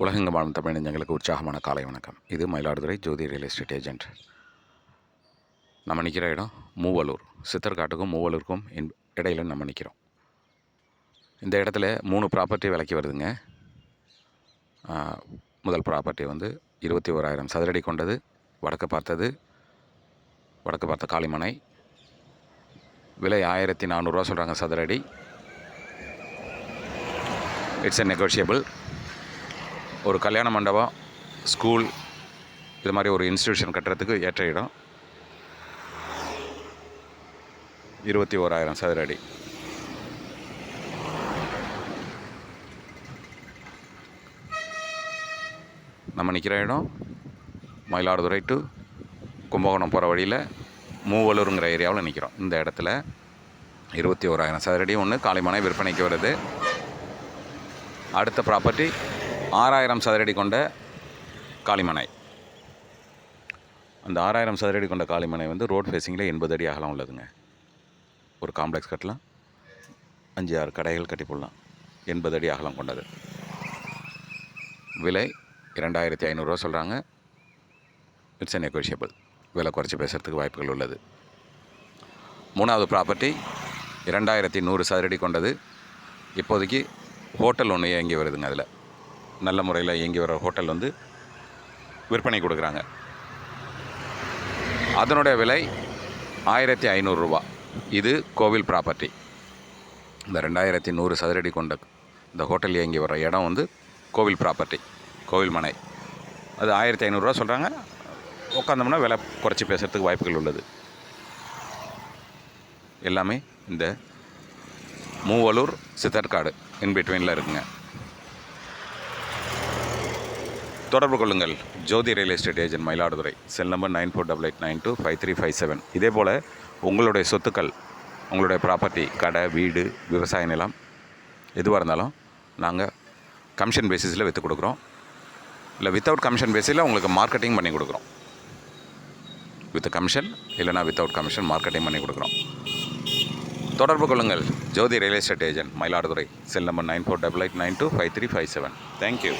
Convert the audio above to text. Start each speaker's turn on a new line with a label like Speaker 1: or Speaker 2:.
Speaker 1: உலகெங்கும் வாழும் தமிழ் நெஞ்சங்களுக்கு உற்சாகமான காலை வணக்கம். இது Mayiladuthurai Jothi real estate agent. நம்ம நிற்கிற இடம் மூவலூர். சித்தர்காட்டுக்கும் மூவலூருக்கும் இன்- இடையில நம்ம நிற்கிறோம் இந்த இடத்துல மூணு ப்ராப்பர்ட்டி விலைக்கு வருதுங்க. முதல் ப்ராப்பர்ட்டி வந்து இருபத்தி ஓராயிரம் சதுரடி கொண்டது வடக்கு பார்த்தது வடக்கு பார்த்த காளிமனை. விலை ஆயிரத்தி நானூறுரூவா சொல்கிறாங்க சதுரடி. இட்ஸ் எ நெகோஷியபிள் ஒரு கல்யாண மண்டபம் ஸ்கூல் இது மாதிரி ஒரு இன்ஸ்டியூஷன் கட்டுறதுக்கு ஏற்ற இடம். இருபத்தி ஓராயிரம் சதுர அடி. நம்ம நிற்கிற இடம் மயிலாடுதுறை டு கும்பகோணம் போகிற வழியில் மூவலூருங்கிற ஏரியாவில் நிற்கிறோம் இந்த இடத்துல இருபத்தி ஓராயிரம் சதுரடி ஒன்று காளிமனை விற்பனைக்கு வருது. அடுத்த ப்ராப்பர்ட்டி ஆறாயிரம் சதுரடி கொண்ட காளிமனை. அந்த ஆறாயிரம் சதுரடி கொண்ட காளிமனை வந்து ரோட் ஃபேஸிங்கில் எண்பது அடி அகலம் உள்ளதுங்க. ஒரு காம்ப்ளெக்ஸ் கட்டலாம். அஞ்சு ஆறு கடைகள் கட்டி போடலாம். எண்பது அடி அகலம் கொண்டது. விலை இரண்டாயிரத்தி ஐநூறுரூவா சொல்கிறாங்க இட்ஸ் எ நெகோஷியபிள் விலை குறைச்சி பேசுகிறதுக்கு வாய்ப்புகள் உள்ளது. மூணாவது ப்ராப்பர்ட்டி இரண்டாயிரத்தி நூறு சதுரடி கொண்டது. இப்போதைக்கு ஹோட்டல் ஒன்று இயங்கி வருதுங்க அதில். நல்ல முறையில் இயங்கி வர ஹோட்டல் வந்து விற்பனை கொடுக்குறாங்க. அதனுடைய விலை ஆயிரத்தி ஐநூறுரூவா இது கோவில் ப்ராப்பர்ட்டி இந்த ரெண்டாயிரத்தி நூறு சதுரடி கொண்ட இந்த ஹோட்டல் இயங்கி வர இடம் வந்து கோவில் ப்ராப்பர்ட்டி கோவில் மனை. அது ஆயிரத்தி ஐநூறுரூவா சொல்கிறாங்க உட்காந்தோம்னா விலை குறைச்சி பேசுகிறதுக்கு வாய்ப்புகள் உள்ளது. எல்லாமே இந்த மூவலூர் சித்தர்காடு இன் பிட்வீனில் இருக்குங்க. தொடர்பு கொள்ளுங்கள். Jothi real estate agent Mayiladuthurai. Cell number nine four double eight nine two five three five seven. இதே போல் உங்களுடைய சொத்துக்கள் உங்களுடைய ப்ராப்பர்ட்டி கடை வீடு விவசாய நிலம் எதுவாக இருந்தாலும் நாங்கள் கமிஷன் பேசிஸில் விற்று கொடுக்குறோம். இல்லை வித்தவுட் கமிஷன் பேஸில் உங்களுக்கு மார்க்கெட்டிங் பண்ணி கொடுக்குறோம். வித் கமிஷன் இல்லைனா வித்தவுட் கமிஷன் மார்க்கெட்டிங் பண்ணி கொடுக்குறோம். தொடர்பு கொள்ளுங்கள். Jothi real estate agent Mayiladuthurai. Cell number nine four double eight nine two five three five seven. Thank you